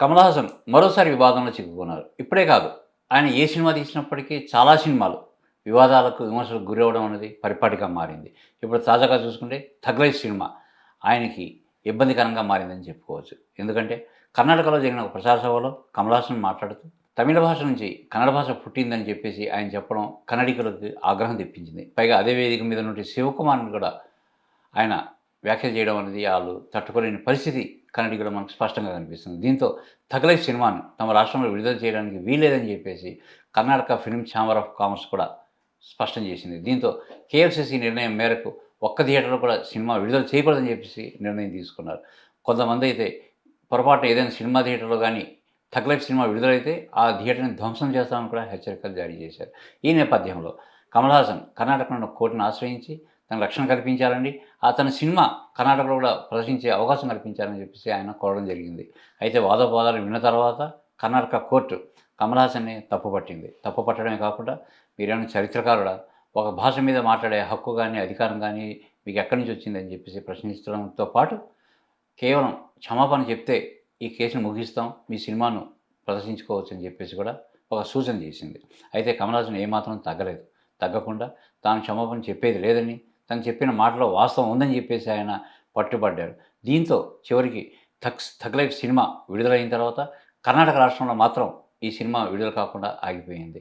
కమల్ హాసన్ మరోసారి వివాదంలో చిక్కుకున్నారు. ఇప్పుడే కాదు ఆయన ఏ సినిమా తీసినప్పటికీ చాలా సినిమాలు వివాదాలకు విమర్శలకు గురి అవ్వడం అనేది పరిపాటిగా మారింది. ఇప్పుడు తాజాగా చూసుకుంటే తగ్లైజ్ సినిమా ఆయనకి ఇబ్బందికరంగా మారిందని చెప్పుకోవచ్చు. ఎందుకంటే కర్ణాటకలో జరిగిన ఒక ప్రచార సభలో కమల్ హాసన్ మాట్లాడుతూ తమిళ భాష నుంచి కన్నడ భాష పుట్టిందని చెప్పేసి ఆయన చెప్పడం కన్నడికులకు ఆగ్రహం తెప్పించింది. పైగా అదే వేదిక మీద నుండి శివకుమార్ని కూడా ఆయన వ్యాఖ్య చేయడం అనేది వాళ్ళు తట్టుకోలేని పరిస్థితి కన్నడికులు మనకు స్పష్టంగా కనిపిస్తుంది. దీంతో తగలై సినిమాను తమ రాష్ట్రంలో విడుదల చేయడానికి వీలేదని చెప్పేసి Karnataka film chamber of commerce కూడా స్పష్టం చేసింది. దీంతో కేఎఫ్సిసి నిర్ణయం మేరకు ఒక్క థియేటర్లో కూడా సినిమా విడుదల చేయకూడదని చెప్పేసి నిర్ణయం తీసుకున్నారు. కొంతమంది అయితే పొరపాటు ఏదైనా సినిమా థియేటర్లో కానీ తగలైఫ్ సినిమా విడుదలైతే ఆ థియేటర్ని ధ్వంసం చేస్తామని కూడా హెచ్చరికలు జారీ చేశారు. ఈ నేపథ్యంలో కమల్ హాసన్ కర్ణాటకలో కోర్టును ఆశ్రయించి తన రక్షణ ఆ అతని సినిమా కర్ణాటకలో కూడా ప్రదర్శించే అవకాశం కల్పించాలని చెప్పేసి ఆయన కోరడం జరిగింది. అయితే వాదోపవాదాలు విన్న తర్వాత కర్ణాటక కోర్టు కమల్ హాసన్ని తప్పుపట్టింది తప్పుపట్టడమే కాకుండా మీరేమైనా చరిత్రకారుడా? ఒక భాష మీద మాట్లాడే హక్కు కానీ అధికారం కానీ మీకు ఎక్కడి నుంచి వచ్చిందని చెప్పేసి ప్రశ్నించడంతో పాటు కేవలం క్షమాపణ చెప్తే ఈ కేసును ముగిస్తాం మీ సినిమాను ప్రదర్శించుకోవచ్చు అని చెప్పేసి కూడా ఒక సూచన చేసింది. అయితే కమల్ హాసన్ ఏమాత్రం తగ్గలేదు. తగ్గకుండా తాను క్షమాపణ చెప్పేది లేదని తను చెప్పిన మాటలో వాస్తవం ఉందని చెప్పేసి ఆయన పట్టుబడ్డాడు. దీంతో చివరికి థక్స్ తగలైఫ్ సినిమా విడుదలైన తర్వాత కర్ణాటక రాష్ట్రంలో మాత్రం ఈ సినిమా విడుదల కాకుండా ఆగిపోయింది.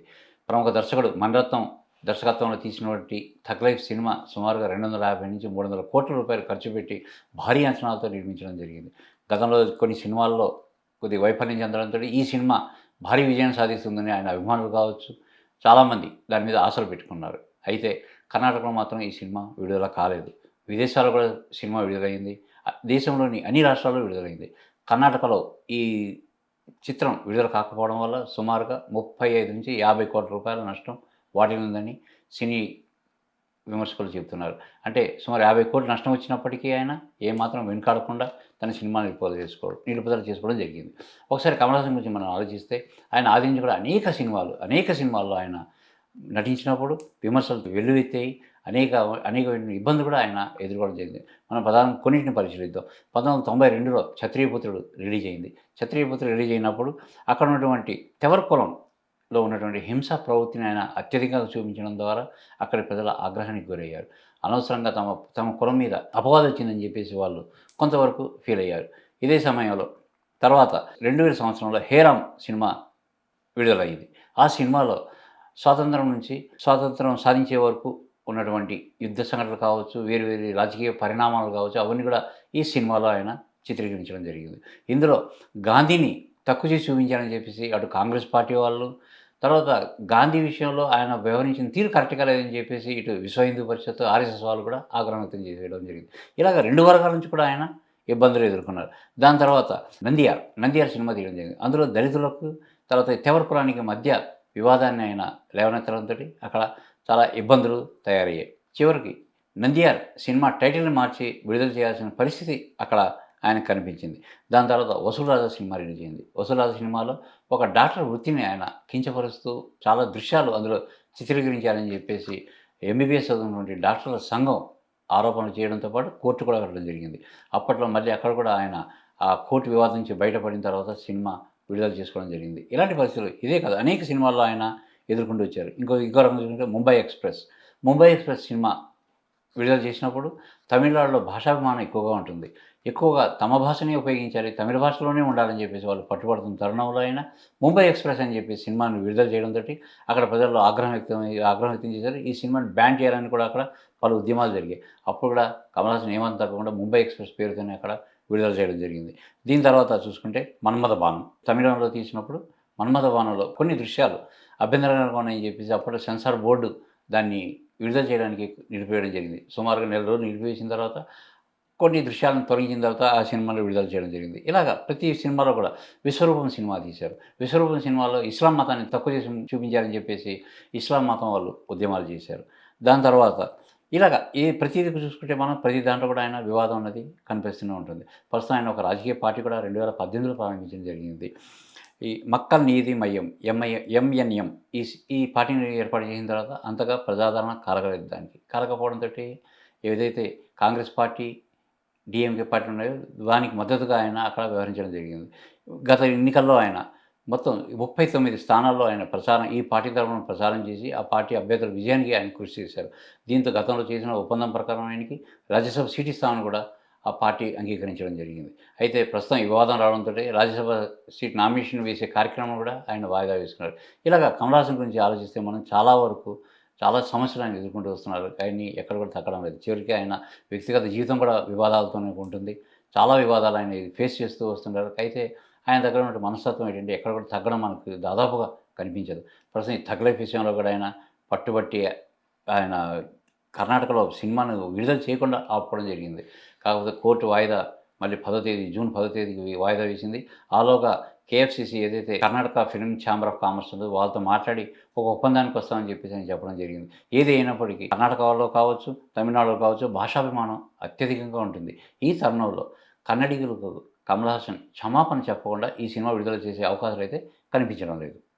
ప్రముఖ దర్శకుడు మణరత్నం దర్శకత్వంలో తీసినటువంటి తగలైఫ్ సినిమా సుమారుగా రెండు వందల యాభై నుంచి మూడు వందల కోట్ల రూపాయలు ఖర్చు పెట్టి భారీ అంచనాలతో నిర్మించడం జరిగింది. గతంలో కొన్ని సినిమాల్లో కొద్ది వైఫల్యం చెందడంతో ఈ సినిమా భారీ విజయం సాధిస్తుందని ఆయన అభిమానులు కావచ్చు చాలామంది దాని మీద ఆశలు పెట్టుకున్నారు. అయితే కర్ణాటకలో మాత్రం ఈ సినిమా విడుదల కాలేదు. విదేశాల్లో కూడా సినిమా విడుదలైంది. దేశంలోని అన్ని రాష్ట్రాల్లో విడుదలైంది. కర్ణాటకలో ఈ చిత్రం విడుదల కాకపోవడం వల్ల సుమారుగా ముప్పై ఐదు నుంచి యాభై కోట్ల రూపాయల నష్టం వాటిల్లిందని సినీ విమర్శకులు చెబుతున్నారు. అంటే సుమారు యాభై కోట్లు నష్టం వచ్చినప్పటికీ ఆయన ఏమాత్రం వెనుకాడకుండా తన సినిమా నిలుపుదల చేసుకోవడం నిలుపుదల చేసుకోవడం జరిగింది. ఒకసారి కమల్ హాసన్ గురించి మనం ఆలోచిస్తే ఆయన ఆదించి కూడా అనేక సినిమాలు అనేక సినిమాల్లో ఆయన నటించినప్పుడు విమర్శలు వెల్లువెత్తాయి అనేక అనేక ఇబ్బందులు కూడా ఆయన ఎదుర్కోవడం జరిగింది. మనం ప్రధాన కొన్నింటిని పరిశీలిద్దాం. పంతొమ్మిది వందల తొంభై రెండులో క్షత్రియపుత్రుడు రిలీజ్ అయింది. క్షత్రియపుత్రుడు రిలీజ్ అయినప్పుడు అక్కడ ఉన్నటువంటి తెవర్ కులంలో ఉన్నటువంటి హింస ప్రవృత్తిని ఆయన అత్యధికంగా చూపించడం ద్వారా అక్కడి ప్రజల ఆగ్రహానికి గురయ్యారు. అనవసరంగా తమ తమ కులం మీద అపవాదం వచ్చిందని చెప్పేసి వాళ్ళు కొంతవరకు ఫీల్ అయ్యారు. ఇదే సమయంలో తర్వాత రెండు వేల సంవత్సరంలో హేరామ్ సినిమా విడుదలయ్యింది. ఆ సినిమాలో స్వాతంత్రం నుంచి స్వాతంత్రం సాధించే వరకు ఉన్నటువంటి యుద్ధ సంఘటనలు కావచ్చు వేరు వేరు రాజకీయ పరిణామాలు కావచ్చు అవన్నీ కూడా ఈ సినిమాలో ఆయన చిత్రీకరించడం జరిగింది. ఇందులో గాంధీని తక్కువ చేసి చూపించారని చెప్పేసి అటు కాంగ్రెస్ పార్టీ వాళ్ళు తర్వాత గాంధీ విషయంలో ఆయన వ్యవహరించిన తీరు కరెక్ట్గా లేదని చెప్పేసి ఇటు విశ్వ హిందూ పరిషత్ ఆర్ఎస్ఎస్ వాళ్ళు కూడా ఆగ్రహం వ్యక్తం చేయడం జరిగింది. ఇలాగ రెండు వర్గాల నుంచి కూడా ఆయన ఇబ్బందులు ఎదుర్కొన్నారు. దాని తర్వాత నందియార్ నందియార్ సినిమా తీయడం జరిగింది. అందులో దళితులకు తర్వాత తెవర్ కులానికి మధ్య వివాదాన్ని ఆయన లేవనెత్తడంతో అక్కడ చాలా ఇబ్బందులు తయారయ్యాయి. చివరికి నందియార్ సినిమా టైటిల్ని మార్చి విడుదల చేయాల్సిన పరిస్థితి అక్కడ ఆయనకు కనిపించింది. దాని తర్వాత వసూలరాజా సినిమా రిలీజ్ అయింది. వసూలరాజా సినిమాలో ఒక డాక్టర్ వృత్తిని ఆయన కించపరుస్తూ చాలా దృశ్యాలు అందులో చిత్రీకరించారని చెప్పేసి ఎంబీబీఎస్ చదువుతున్నటువంటి డాక్టర్ల సంఘం ఆరోపణలు చేయడంతో పాటు కోర్టు కూడా వెళ్ళడం జరిగింది. అప్పట్లో మళ్ళీ అక్కడ కూడా ఆయన ఆ కోర్టు వివాదం నుంచి బయటపడిన తర్వాత సినిమా విడుదల చేసుకోవడం జరిగింది. ఇలాంటి పరిస్థితులు ఇదే కాదు. అనేక సినిమాల్లో ఆయన ఎదుర్కొంటూ వచ్చారు. ఇంకో ఇంకో రంగం చూసుకుంటే Mumbai express. Mumbai express cinema విడుదల చేసినప్పుడు తమిళనాడులో భాషాభిమానం ఎక్కువగా ఉంటుంది. ఎక్కువగా తమ భాషనే ఉపయోగించాలి తమిళ భాషలోనే ఉండాలని చెప్పేసి వాళ్ళు పట్టుబడుతున్న తరుణంలో అయినా ముంబై ఎక్స్ప్రెస్ అని చెప్పి సినిమాను విడుదల చేయడంతో అక్కడ ప్రజల్లో ఆగ్రహం వ్యక్తం ఆగ్రహం వ్యక్తం చేశారు. ఈ సినిమాని బ్యాన్ చేయాలని కూడా అక్కడ పలు ఉద్యమాలు జరిగాయి. అప్పుడు కూడా కమల్ హాసన్ ఏమంత తప్పకుండా ముంబై ఎక్స్ప్రెస్ పేరుతోనే అక్కడ విడుదల చేయడం జరిగింది. దీని తర్వాత చూసుకుంటే మన్మథ బాణం. తమిళంలో తీసినప్పుడు మన్మథ బాణంలో కొన్ని దృశ్యాలు అభ్యంతరంగా ఉన్నాయని చెప్పేసి అప్పుడు సెన్సార్ బోర్డు దాన్ని విడుదల చేయడానికి నిలిపివేయడం జరిగింది. సుమారుగా నెల రోజులు నిలిపివేసిన తర్వాత కొన్ని దృశ్యాలను తొలగించిన తర్వాత ఆ సినిమాలో విడుదల చేయడం జరిగింది. ఇలాగ ప్రతి సినిమాలో కూడా విశ్వరూపం సినిమా తీశారు. విశ్వరూపం సినిమాలో ఇస్లాం మతాన్ని తక్కువ చేసి చూపించారని చెప్పేసి ఇస్లాం మతం వాళ్ళు ఉద్యమాలు చేశారు. దాని తర్వాత ఇలాగ ఏ ప్రతిదీ చూసుకుంటే మనం ప్రతి దాంట్లో కూడా ఆయన వివాదం అన్నది కనిపిస్తూనే ఉంటుంది. ప్రస్తుతం ఆయన ఒక రాజకీయ పార్టీ కూడా రెండు వేల పద్దెనిమిదిలో ప్రారంభించడం జరిగింది. ఈ మక్కల్ నీతి మయం ఎంఐ ఎంఎన్ఎం ఈ ఈ పార్టీని ఏర్పాటు చేసిన తర్వాత అంతగా ప్రజాదరణ కలగలేదు దానికి. కలగకపోవడంతో ఏదైతే కాంగ్రెస్ పార్టీ డిఎంకే పార్టీ ఉన్నాయో దానికి మద్దతుగా ఆయన అక్కడ వ్యవహరించడం జరిగింది. గత ఎన్నికల్లో ఆయన మొత్తం ముప్పై తొమ్మిది స్థానాల్లో ఆయన ప్రచారం ఈ పార్టీ తరఫున ప్రచారం చేసి ఆ పార్టీ అభ్యర్థుల విజయానికి ఆయన కృషి చేశారు. దీంతో గతంలో చేసిన ఒప్పందం ప్రకారం ఆయనకి రాజ్యసభ సీట్ ఇస్తామని కూడా ఆ పార్టీ అంగీకరించడం జరిగింది. అయితే ప్రస్తుతం వివాదం రావడంతో రాజ్యసభ సీట్ నామినేషన్ వేసే కార్యక్రమం కూడా ఆయన వాయిదా వేసుకున్నారు ఇలాగ కమలాసన్ గురించి ఆలోచిస్తే మనం చాలా వరకు చాలా సమస్యలు ఆయన ఎదుర్కొంటూ వస్తున్నారు. ఆయన్ని ఎక్కడ కూడా తగ్గడం లేదు. చివరికి ఆయన వ్యక్తిగత జీవితం కూడా వివాదాలతోనే ఉంటుంది. చాలా వివాదాలు ఆయన ఫేస్ చేస్తూ వస్తున్నారు. అయితే ఆయన దగ్గర ఉన్న మనస్తత్వం ఏంటంటే ఎక్కడ కూడా తగ్గడం మనకు దాదాపుగా కనిపించదు. ప్రస్తుతం ఈ తగలైఫ్ విషయంలో కూడా ఆయన పట్టుబట్టి ఆయన కర్ణాటకలో సినిమాను విడుదల చేయకుండా ఆపుకోవడం జరిగింది. కాకపోతే కోర్టు వాయిదా మళ్ళీ పదో తేదీ జూన్ పదో తేదీకి వాయిదా వేసింది. ఆలోగా కేఎఫ్సిసి ఏదైతే Karnataka film chamber of commerce ఉందో వాళ్ళతో మాట్లాడి ఒక ఒప్పందానికి వస్తామని చెప్పేసి అని చెప్పడం జరిగింది. ఏది అయినప్పటికీ కర్ణాటకలో కావచ్చు తమిళనాడులో కావచ్చు భాషాభిమానం అత్యధికంగా ఉంటుంది. ఈ తరుణంలో కన్నడిగులకు కమల్ హాసన్ క్షమాపణ చెప్పకుండా ఈ సినిమా విడుదల చేసే అవకాశాలు అయితే కనిపించడం లేదు.